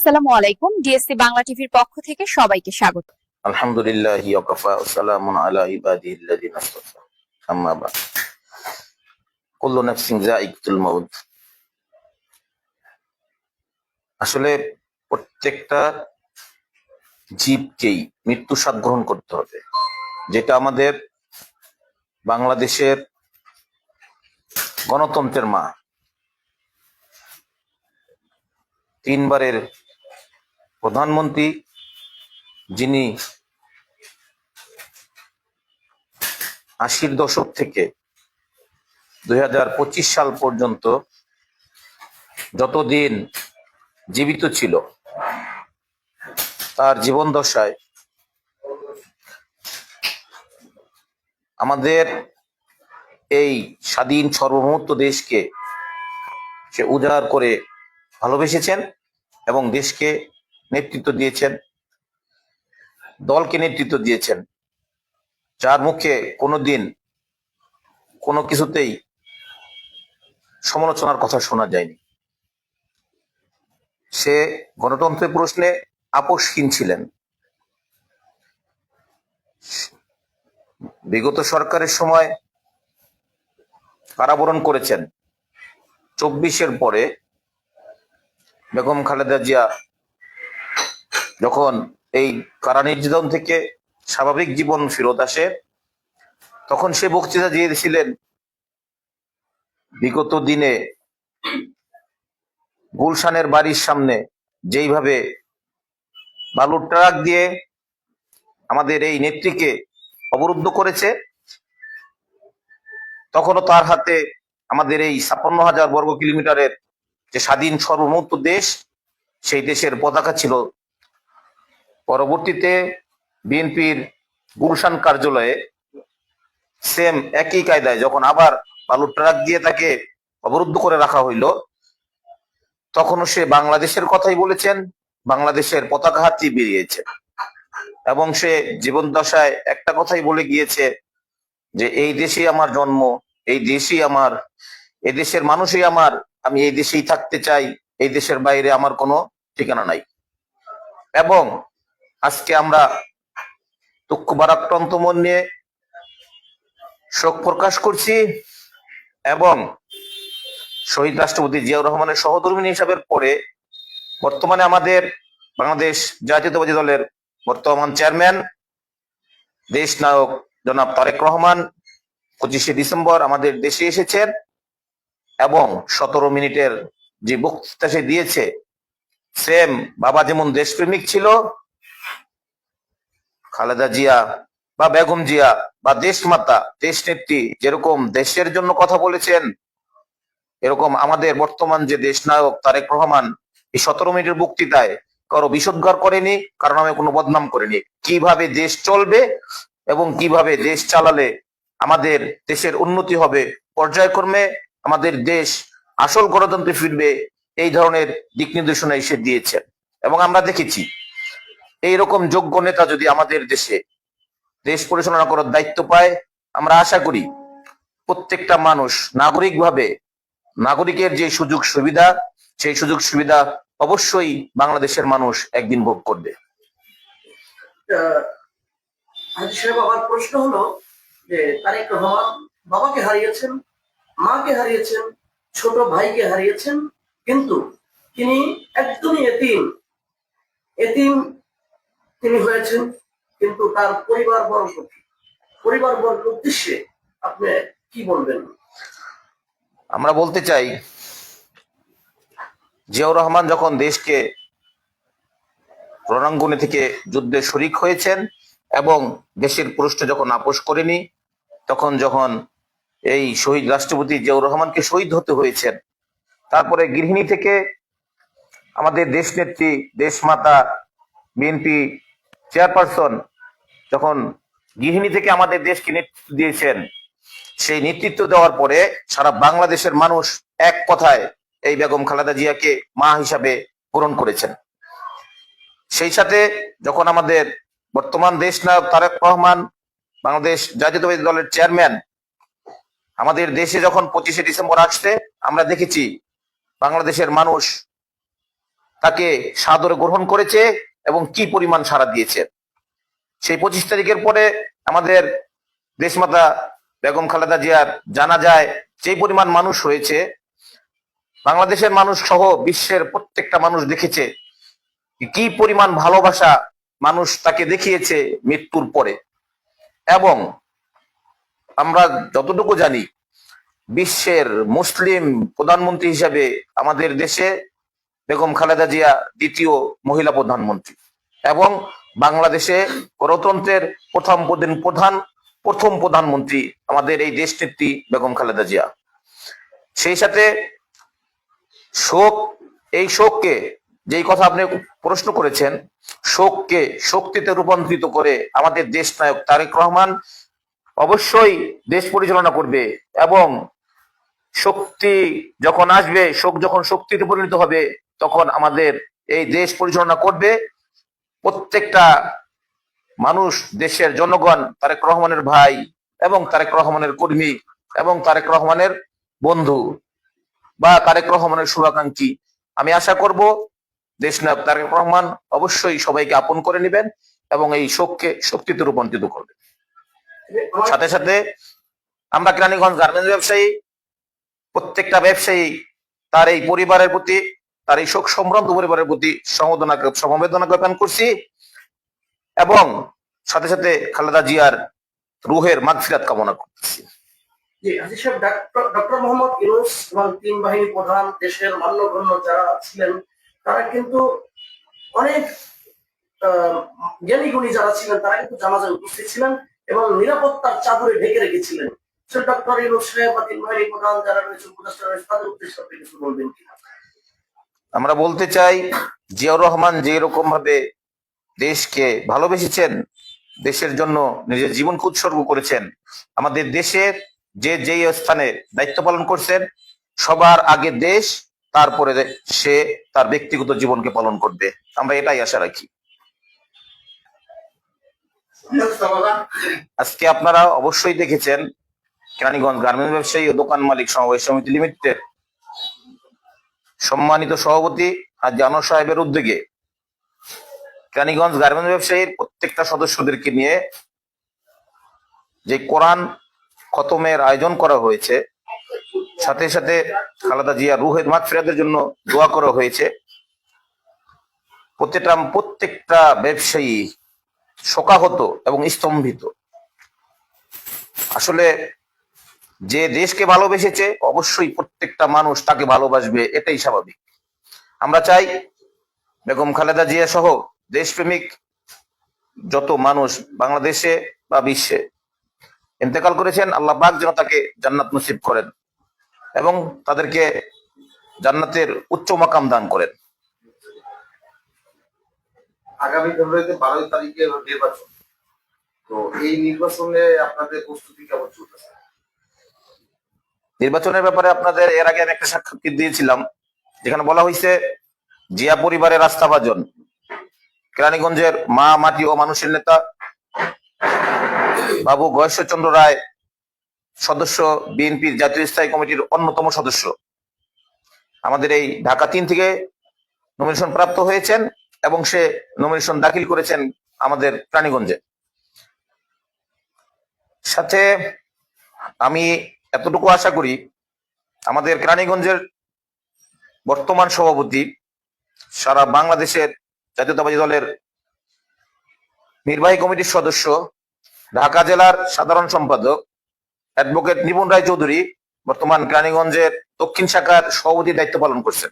আসসালামু আলাইকুম। ডিএসসি বাংলা টিভির পক্ষ থেকে সবাইকে স্বাগত। আলহামদুলিল্লাহ আলা আসতাফা আম্মা কুল্লু নাফসিন যায়িকাতুল মাউত। আসলে প্রত্যেকটা জীবকেই মৃত্যু স্বাদ গ্রহণ করতে হবে। যেটা আমাদের বাংলাদেশের গণতন্ত্রের মা। তিনবারের প্রধানমন্ত্রী যিনি আশির দশক থেকে দু হাজার পঁচিশ সাল পর্যন্ত যতদিন জীবিত ছিল, তার জীবন দশায় আমাদের এই স্বাধীন সর্বভৌমত্ব দেশকে সে উজাড় করে ভালোবেসেছেন এবং দেশকে নেতৃত্ব দিয়েছেন, দলকে নেতৃত্ব দিয়েছেন। যার মুখে কোনোদিন কোনো কিছুতেই সমালোচনার কথা শোনা যায়নি। সে গণতন্ত্রের প্রশ্নে আপোষহীন ছিলেন। বিগত সরকারের সময় কারাবরণ করেছেন। চব্বিশের পরে বেগম খালেদা জিয়া যখন এই কারা নির্যাতন থেকে স্বাভাবিক জীবন ফেরত আসে, তখন সে বক্তৃতা দিয়েছিলেন, বিগত দিনে গুলশানের বাড়ির সামনে যেইভাবে বালুর ট্রাক দিয়ে আমাদের এই নেত্রীকে অবরুদ্ধ করেছে, তখনও তার হাতে আমাদের এই ছাপ্পান্ন হাজার বর্গ কিলোমিটারের যে স্বাধীন সর্বমুক্ত দেশ, সেই দেশের পতাকা ছিল পরবর্তীতে বিএনপির গুলশান কার্যালয়ে সেম একই কায়দায় যখন আবার বালুর ট্রাক দিয়ে তাকে অবরুদ্ধ করে রাখা হইল, তখনও সে বাংলাদেশের কথাই বলেছেন, বাংলাদেশের পতাকা হাতি বেরিয়েছে। এবং সে জীবন দশায় একটা কথাই বলে গিয়েছে যে, এই দেশেই আমার জন্ম, এই দেশই আমার, এই দেশের মানুষই আমার, আমি এই দেশেই থাকতে চাই, এই দেশের বাইরে আমার কোনো ঠিকানা নাই। এবং আজকে আমরা দুঃখ বারাক্রান্ত মন নিয়ে শোক প্রকাশ করছি এবং শহীদ রাষ্ট্রপতি জিয়াউর রহমানের সহধর্মিনী হিসাবের পরে বর্তমানে আমাদের বাংলাদেশ জাতীয়তাবাদী দলের বর্তমান চেয়ারম্যান, দেশ নায়ক জনাব তারেক রহমান পঁচিশে ডিসেম্বর আমাদের দেশে এসেছেন এবং সতেরো মিনিটের যে বক্তৃতা সে দিয়েছে, সেম বাবা যেমন দেশপ্রেমিক ছিল খালেদা জিয়া বা বেগম জিয়া বা দেশমাতা দেশ নেত্রী যেরকম দেশের জন্য কথা বলেছেন, এরকম আমাদের বর্তমান যে দেশ নায়ক তারেক রহমান এই সতেরো মিনিটের বক্তৃতায় কারও বিষোদ্গার করেনি কারণ আমি কোনো বদনাম করিনি। কীভাবে দেশ চলবে এবং কীভাবে দেশ চালালে আমাদের দেশের উন্নতি হবে পর্যায়ক্রমে আমাদের দেশ আসল গণতন্ত্রে ফিরবে, এই ধরনের দিক নির্দেশনা এসে দিয়েছেন। এবং আমরা দেখেছি এইরকম যোগ্য নেতা যদি আমাদের দেশে দেশ পরিচালনা করার দায়িত্ব পায়, আমরা আশা করি প্রত্যেকটা মানুষ নাগরিকভাবে নাগরিকের যে সুযোগ সুবিধা, সেই সুযোগ সুবিধা অবশ্যই বাংলাদেশের মানুষ একদিন ভোগ করবে। বাবাকে হারিয়েছেন, মাকে হারিয়েছেন, ছোট ভাইকে হারিয়েছেন, কিন্তু তিনি একদমই এতিম। এতিম তিনি হয়েছেন কিন্তু তার পরিবার বর্গ পরিবার বর্গ উদ্দেশ্যে আপনি কি বলবেন? আমরা বলতে চাই, জিয়াউর রহমান যখন দেশকে রণাঙ্গনে থেকে যুদ্ধে শরিক হয়েছেন এবং দেশের প্রশ্নে যখন আপোষ করেনি, তখন যখন এই শহীদ রাষ্ট্রপতি জিয়াউর রহমানকে শহীদ হতে হয়েছেন, তারপরে গৃহিণী থেকে আমাদের দেশ নেত্রী দেশমাতা বিএনপি চেয়ারপারসন যখন গৃহিণী থেকে আমাদের দেশকে নেতৃত্ব দিয়েছেন, সেই নেতৃত্ব দেওয়ার পরে সারা বাংলাদেশের মানুষ এক কথায় এই বেগম খালেদা জিয়াকে মা হিসাবে গ্রহণ করেছেন। সেই সাথে যখন আমাদের বর্তমান দেশ নায়ক তারেক রহমান, বাংলাদেশ জাতীয়তাবাদী দলের চেয়ারম্যান, আমাদের দেশে যখন পঁচিশে ডিসেম্বর আসছে, আমরা দেখেছি বাংলাদেশের মানুষ তাকে সাদরে গ্রহণ করেছে এবং কি পরিমাণ সাড়া দিয়েছে সেই পঁচিশ তারিখের পরে আমাদের দেশমাতা বেগম খালেদা জিয়ার জানা যায় যে পরিমাণ মানুষ হয়েছে, বাংলাদেশের মানুষ সহ বিশ্বের প্রত্যেকটা মানুষ দেখেছে কি পরিমাণ ভালোবাসা মানুষ তাকে দেখিয়েছে মৃত্যুর পরে। এবং আমরা যতটুকু জানি, বিশ্বের মুসলিম প্রধানমন্ত্রী হিসাবে আমাদের দেশে বেগম খালেদা জিয়া দ্বিতীয় মহিলা প্রধানমন্ত্রী। এবং বাংলাদেশে গণতন্ত্রের প্রথম প্রধান প্রথম প্রধানমন্ত্রী আমাদের এই দেশ নেত্রী বেগম খালেদা জিয়া। সেই সাথে শোক, এই শোককে যেই কথা আপনি প্রশ্ন করেছেন, শোককে শক্তিতে রূপান্তরিত করে আমাদের দেশ নায়ক তারেক রহমান অবশ্যই দেশ পরিচালনা করবে এবং শক্তি যখন আসবে, শোক যখন শক্তিতে পরিণত হবে তখন আমাদের এই দেশ পরিচালনা করবে। প্রত্যেকটা মানুষ, দেশের জনগণ, তারেক রহমানের ভাই এবং তারেক রহমানের কর্মী এবং তারেক রহমানের বন্ধু বা তারেক রহমানের শুভাকাঙ্ক্ষী। আমি আশা করব দেশ নায়ক তারেক রহমান অবশ্যই সবাইকে আপন করে নেবেন এবং এই শোককে শক্তিতে রূপান্তরিত করবেন। সাথে সাথে আমরা কেরানীগঞ্জ গার্মেন্টস ব্যবসায়ী, প্রত্যেকটা ব্যবসায়ী তার এই পরিবারের প্রতি তার এই শোক সম্ভ্রান্ত পরিবারের প্রতি সমবেদনা সমবেদনা জ্ঞাপন করছি। এবং সাথে সাথে খালেদা জিয়ার রুহের মাগফিরাত কামনা করতেছি। ডক্টর তারা কিন্তু অনেক যারা ছিলেন, তারা কিন্তু এবং নিরাপত্তার চাদরে ঢেকে রেখেছিলেন। ডক্টর সাহেব বা তিন বাহিনী প্রধান যারা রয়েছে উপদেষ্টা রয়েছে তাদের উদ্দেশ্যে আপনি কিছু বলবেন কিনা? আমরা বলতে চাই, জিয়াউর রহমান যে রকম ভাবে দেশকে ভালোবেসেছেন, দেশের জন্য নিজের জীবন উৎসর্গ করেছেন, আমাদের দেশের যে যেই স্থানে দায়িত্ব পালন করছেন, সবার আগে দেশ, তারপরে সে তার ব্যক্তিগত জীবনকে পালন করবে। আমরা এটাই আশা রাখি। আজকে আপনারা অবশ্যই দেখেছেন, কেরানীগঞ্জ গার্মেন্টস ব্যবসায়ী ও দোকান মালিক সমবায় সমিতি লিমিটেড সম্মানিত সভাপতি আর জানো সাহেবের উদ্যোগে কেরানীগঞ্জ গার্মেন্টস ব্যবসায়ীর প্রত্যেকটা সদস্যদেরকে নিয়ে যে কোরআন খতমের আয়োজন করা হয়েছে, সাথে সাথে খালেদা জিয়া রুহেদ মাগফিরাতের জন্য দোয়া করা হয়েছে। প্রত্যেকটা প্রত্যেকটা ব্যবসায়ী শোকাহত এবং স্তম্ভিত। আসলে যে দেশকে ভালোবেসেছে, অবশ্যই প্রত্যেকটা মানুষ তাকে ভালোবাসবে, এটাই স্বাভাবিক। আমরা চাই বেগম খালেদা জিয়া সহ দেশপ্রেমিক যত মানুষ বাংলাদেশে বা বিশ্বে ইন্তেকাল করেছেন, আল্লাহ পাক যেন তাকে জান্নাত নসিব করেন এবং তাদেরকে জান্নাতের উচ্চ মাকাম দান করেন। আগামী ফেব্রুয়ারিতে বারোই তারিখে নির্বাচন। তো এই নির্বাচনে আপনাদের প্রস্তুতি কেমন চলতেছে? নির্বাচনের ব্যাপারে আপনাদের, এর আগে আমি একটা সাক্ষাৎকার দিয়েছিলাম, যেখানে বলা হয়েছে জিয়া পরিবারের আস্থাভাজন কেরানীগঞ্জের মা, মাটি ও মানুষের নেতা, বাবু গয়েশ্বরচন্দ্র রায়, সদস্য বিএনপির জাতীয় স্থায়ী কমিটির অন্যতম সদস্য। আমাদের এই ঢাকা তিন থেকে নমিনেশন প্রাপ্ত হয়েছেন এবং সে নমিনেশন দাখিল করেছেন আমাদের প্রাণীগঞ্জে। সাথে আমি এতটুকু আশা করি আমাদের কেরানীগঞ্জের বর্তমান সভাপতি সারা বাংলাদেশের জাতীয়তাবাদী দলের নির্বাহী কমিটির সদস্য, ঢাকা জেলার সাধারণ সম্পাদক অ্যাডভোকেট নিপুণ রায় চৌধুরী বর্তমান কেরানীগঞ্জের দক্ষিণ শাখার সভাপতির দায়িত্ব পালন করছেন।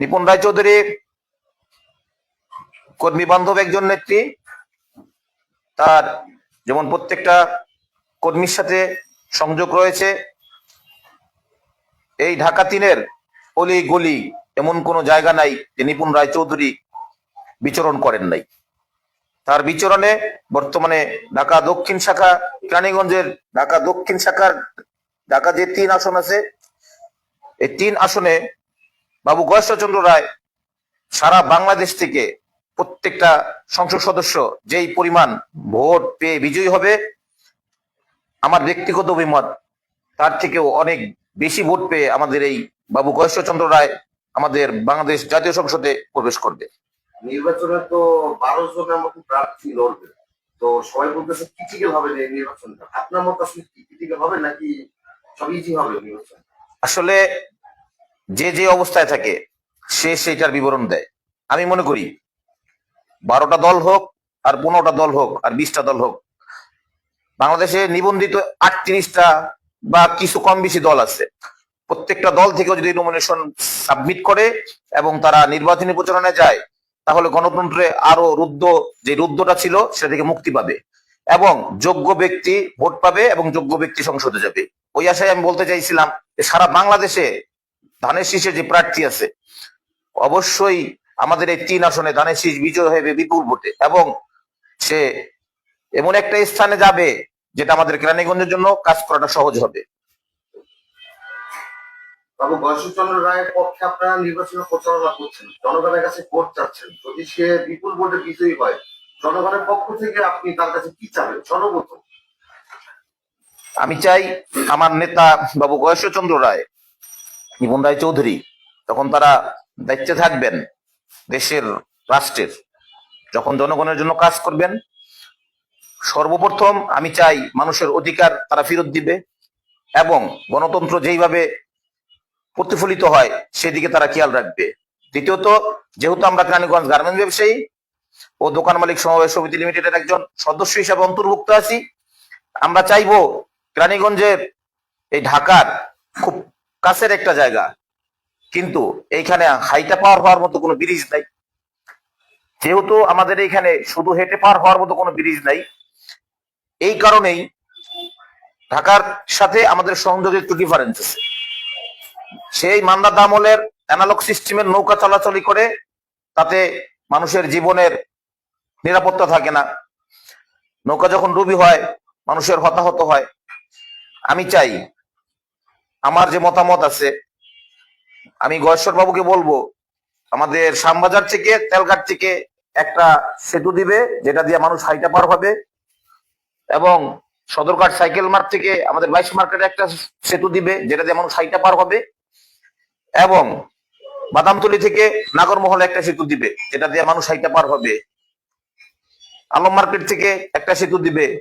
নিপুণ রায় চৌধুরী কর্মী বান্ধব একজন নেত্রী। তার যেমন প্রত্যেকটা কর্মীর সাথে সংযোগ রয়েছে। এই ঢাকা তিনের অলি গলি এমন কোনো জায়গা নাই যে নিপুণ রায় চৌধুরী বিচরণ করেন নাই। তার বিচরণে বর্তমানে ঢাকা দক্ষিণ শাখা, কেরানীগঞ্জের ঢাকা দক্ষিণ শাখার ঢাকা যে তিন আসন আছে, এই তিন আসনে বাবু গয়েশ্বরচন্দ্র রায় সারা বাংলাদেশ থেকে প্রত্যেকটা সংসদ সদস্য যেই পরিমাণ ভোট পেয়ে বিজয়ী হবে আমার ব্যক্তিগত অভিমত তার থেকেও অনেক বেশি ভোট পেয়ে আমাদের এই বাবু গয়েশ্বরচন্দ্র রায় আমাদের বাংলাদেশ জাতীয় সংসদে প্রবেশ করবে। নির্বাচনে তো বারো জনের মতো প্রার্থী লড়বে। তো সবাই বলতেছে ক্রিটিক্যাল হবে না এই নির্বাচনটা। আপনার মত আসলে ক্রিটিক্যাল হবে নাকি সব ইজি হবে নির্বাচন? আসলে যে যে অবস্থায় থাকে সে সেইটার বিবরণ দেয়। আমি মনে করি বারোটা দল হোক আর পনেরোটা দল হোক আর বিশটা দল হোক বাংলাদেশে নিবন্ধিত আটত্রিশটা বা কিছু কম বেশি দল আছে। প্রত্যেকটা দল থেকে যদি নমিনেশন সাবমিট করে এবং তারা নির্বাচনী প্রচারণায় যায়, তাহলে গণতন্ত্রে আরও রুদ্ধ, যে রুদ্ধটা ছিল, সেটা থেকে মুক্তি পাবে এবং যোগ্য ব্যক্তি ভোট পাবে এবং যোগ্য ব্যক্তি সংসদে যাবে। ওই আশায় আমি বলতে চাইছিলাম যে সারা বাংলাদেশে ধানের শীষে যে প্রার্থী আছে, অবশ্যই আমাদের এই তিন আসনে ধানের শীষ বিজয় হবে বিপুল ভোটে এবং সে এমন একটা স্থানে যাবে যেটা আমাদের কেরানীগঞ্জের জন্য কাজ করাটা সহজ হবে। বাবু রায়ের পক্ষে আপনারা নির্বাচনে প্রচারণা করছেন জনগণের কাছে ভোট চাচ্ছেন। যদি সে বিপুল ভোটে বিজয়ী হয় জনগণের পক্ষ থেকে আপনি তার কাছে কি চাবেন? সর্বপ্রথম আমি চাই আমার নেতা বাবু গয়েশ্বরচন্দ্র রায় নিপুণ রায় চৌধুরী তখন তারা দায়িত্বে থাকবেন দেশের রাষ্ট্রের। যখন জনগণের জন্য কাজ করবেন সর্বপ্রথম আমি চাই মানুষের অধিকার তারা ফেরত দিবে এবং গণতন্ত্র যেইভাবে প্রতিফলিত হয়, সেদিকে তারা খেয়াল রাখবে। দ্বিতীয়ত, যেহেতু আমরা কেরানীগঞ্জ গার্মেন্টস ব্যবসায়ী ও দোকান মালিক সমবায় সমিতি লিমিটেডের একজন সদস্য হিসাবে অন্তর্ভুক্ত আছি, আমরা চাইব কেরানীগঞ্জের এই ঢাকার খুব কাছের একটা জায়গা, কিন্তু এইখানে হাইটা পার হওয়ার মতো কোনো ব্রিজ নাই। যেহেতু আমাদের এইখানে শুধু হেঁটে পার হওয়ার মতো কোনো ব্রিজ নাই এই কারণেই ঢাকার সাথে আমাদের সংযোগের একটু ডিফারেন্স আছে। সেই মান্দাদ আমলের অ্যানালগ সিস্টেমের নৌকা চলাচলি করে, তাতে মানুষের জীবনের নিরাপত্তা থাকে না। নৌকা যখন ডুবি হয়, মানুষের হতাহত হয়। আমি চাই, আমার যে মতামত আছে, আমি গয়েশ্বর বাবুকে বলব, আমাদের শ্যামবাজার থেকে, তেলঘাট থেকে একটা সেতু দিবে, যেটা দিয়ে মানুষ হাইটা পার হবে। এবং সদরঘাট সাইকেল মার্ট থেকে আমাদের বাইশ মার্কেটে একটা সেতু দিবে, যেটা দিয়ে মানুষ হাইটা পার হবে। এবং বাদামতলি থেকে নাগরমহলে একটা সেতু দিবে, যেটা দিয়ে মানুষ হাইটা পার হবে। আলম মার্কেট থেকে একটা সেতু দিবে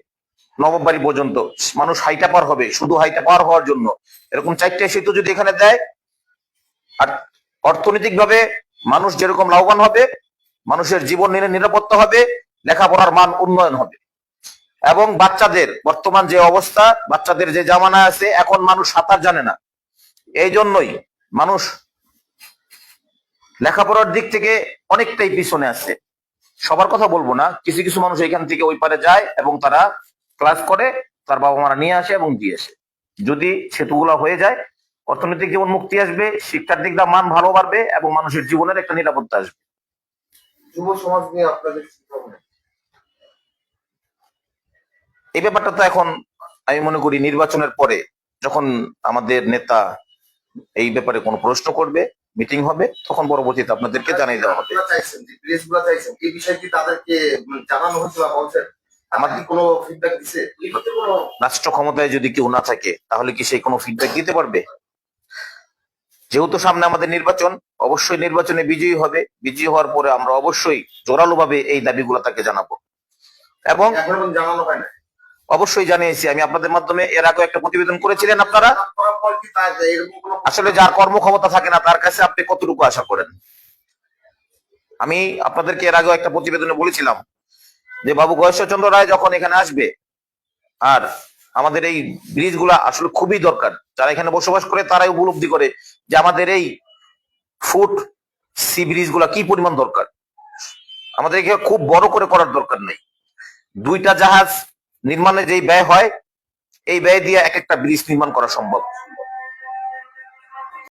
নববাড়ি পর্যন্ত, মানুষ হাইটা পার হবে, শুধু হাইটা পার হওয়ার জন্য। এরকম চারটে সেতু যদি এখানে দেয়, আর অর্থনৈতিক ভাবে মানুষ যেরকম লাভবান হবে, মানুষের জীবন নিরা- নিরাপত্তা হবে, লেখাপড়ার মান উন্নয়ন হবে। এবং বাচ্চাদের বর্তমান যে অবস্থা, বাচ্চাদের যে জামানা আছে, এখন মানুষ সাঁতার জানে না। এই জন্যই মানুষ লেখাপড়ার দিক থেকে অনেকটাই পিছনে আছে। সবার কথা বলব না, কিছু কিছু মানুষ এখান থেকে ওই পারে যায় এবং তারা ক্লাস করে, তার বাবা মারা নিয়ে আসে এবং দিয়ে আসে। যদি সেতুগুলা হয়ে যায়, অর্থনৈতিক জীবন মুক্তি আসবে, শিক্ষার দিকটা মান ভালো বাড়বে এবং মানুষের জীবনের একটা নিরাপত্তা আসবে। যুব সমাজ নিয়ে আপনাদের কি ভাবনা? এই ব্যাপারটা তো এখন আমি মনে করি নির্বাচনের পরে যখন আমাদের নেতা এই ব্যাপারে কোনো প্রশ্ন করবে মিটিং হবে তখন পরবর্তীতে আপনাদেরকে জানিয়ে দেওয়া হবে। এই বিষয়ে কি তাদেরকে জানানো বা বলছেন? আমার কোনো ফিডব্যাক দিছে? রাষ্ট্র ক্ষমতায় যদি কেউ না থাকে তাহলে কি সেই কোনো ফিডব্যাক দিতে পারবে? যেহেতু সামনে আমাদের নির্বাচন অবশ্যই নির্বাচনে বিজয়ী হবে। বিজয়ী হওয়ার পরে আমরা অবশ্যই জোরালো ভাবে এই দাবিগুলো তাকে জানাব। এবং জানানো হয় না অবশ্যই জানিয়েছি। আমি আপনাদের মাধ্যমে এর আগে একটা প্রতিবেদন করেছিলেন আপনারা? আসলে যার কর্মক্ষমতা থাকে না, তার কাছে আপনি কতটুকু আশা করেন? আমি আপনাদেরকে এর আগে একটা প্রতিবেদনে বলেছিলাম যে, বাবু, গয়েশ্বরচন্দ্র রায় যখন এখানে আসবে, আর আমাদের এই ব্রিজগুলা আসলে খুবই দরকার, যারা এখানে বসবাস করে তারাই উপলব্ধি করে যে আমাদের এই ফুট সি ব্রিজগুলা কি পরিমাণ দরকার। আমাদের এখানে খুব বড় করে করার দরকার নেই। দুইটা জাহাজ নির্মাণে যেই ব্যয় হয় এই ব্যয় দিয়ে এক একটা ব্রিজ নির্মাণ করা সম্ভব।